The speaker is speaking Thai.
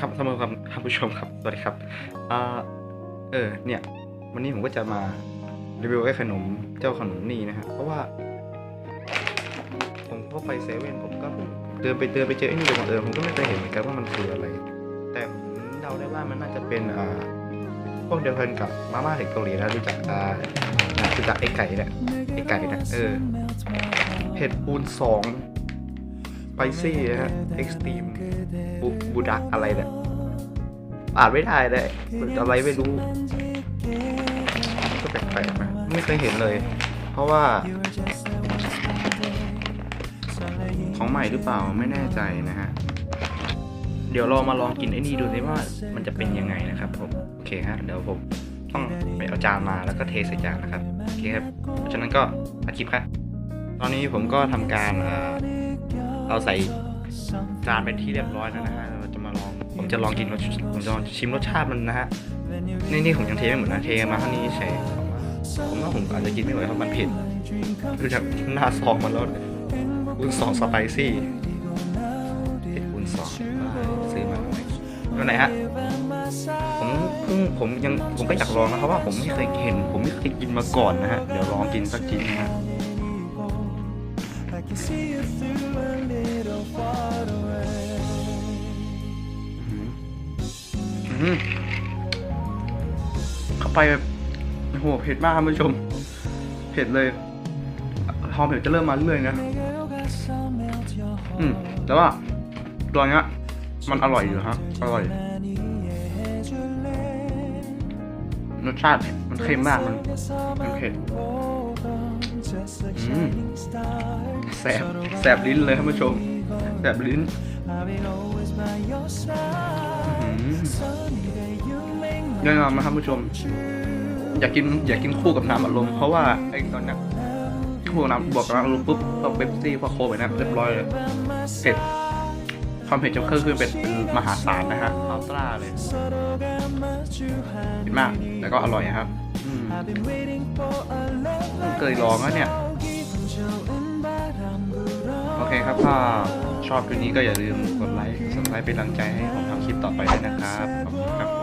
ครับท่านผู้ชมท่านผู้ชมครับ สวัสดีครับเออ เนี่ย วันนี้ผมก็จะมารีวิวไอ้ขนมเจ้าขนมนี่นะฮะ เพราะว่า ผมเข้าไปเซเว่นผมก็เพิ่งเดินไปเดินไปเจอไอ้นี่โดยบังเอิญผมก็ไม่เคยเห็นเหมือนกันว่ามันคืออะไร แต่ผมเดาได้ว่ามันน่าจะเป็นอ่าพวกเดียวกันกับมาม่าเห็ดเกาหลีนะรู้จักอ่ารู้จักไอ้ไก่เนี่ยไอ้ไก่นะเออเห็ดปูนสอง ไปซี่ฮะเอ็กซ์ตรีมบูบูดักอะไรเนี่ยอ่านไม่ได้เลยอะไรไม่รู้ ก็แปลกๆนะไม่เคยเห็นเลย เพราะว่า ของใหม่หรือเปล่าไม่แน่ใจนะฮะ เดี๋ยวเรามาลองกินไอ้นี่ดูสิว่ามันจะเป็นยังไงนะครับผม โอเคฮะ เดี๋ยวผมต้องไปเอาจานมาแล้วก็เทใส่จานนะครับ โอเคครับ เพราะฉะนั้นก็อาคลิปครับ ตอนนี้ผมก็ทำการอ่อ เอาใส่จานเป็นที่เรียบร้อยแล้วนะฮะเราจะมาลอง ผมจะลองกินรสผมจะลองชิมรสชาติมันนะฮะ นี่นี่ผมยังเทไม่หมดนะ เทมาเท่านี้เฉยผมว่าผมอาจจะกินไม่ไหวเพราะมันเผ็ดดูจากหน้าซองมันแล้วคูณสองสไปซี่เผ็ดคูณสองซื้อมาแล้วไหนฮะ ผมเพิ่งผมยังผมก็อยากลองนะครับว่าผมไม่เคยเห็น ผมไม่เคยกินมาก่อนนะฮะ เดี๋ยวลองกินสักชิ้นนะฮะ อืมเข้าไปแบบโอ้โหเผ็ดมากท่านผู้ชม เผ็ดเลยพอเผ็ดจะเริ่มมาเรื่อยๆนะ อืม แต่ว่าตัวเนี้ยมันอร่อยอยู่ฮะ อร่อย รสชาติมันเค็มมาก มันมันเผ็ดอืม แสบแสบลิ้นเลยท่านผู้ชมแสบลิ้นแน่นอนนะครับท่านผู้ชม อยากกินอยากกินคู่กับน้ำอัดลมเพราะว่าไอ้ตอนนี้คู่กับน้ำบวกกับน้ำอัดลมปุ๊บก็เบปซี่พอโคไปนะเรียบร้อยเลยเผ็ดความเผ็ดจะเพิ่มขึ้นเป็นมหาศาลนะฮะอัลตร้าเลยเผ็ดมากแล้วก็อร่อยครับ เคยลองแล้วเนี่ย เคครับถ้าชอบคลิปนี้ก็อย่าลืมกดไลค์กดซับสไครป์เป็นกำลังใจให้ผมทำคลิปต่อไปด้วยนะครับ ขอบคุณครับ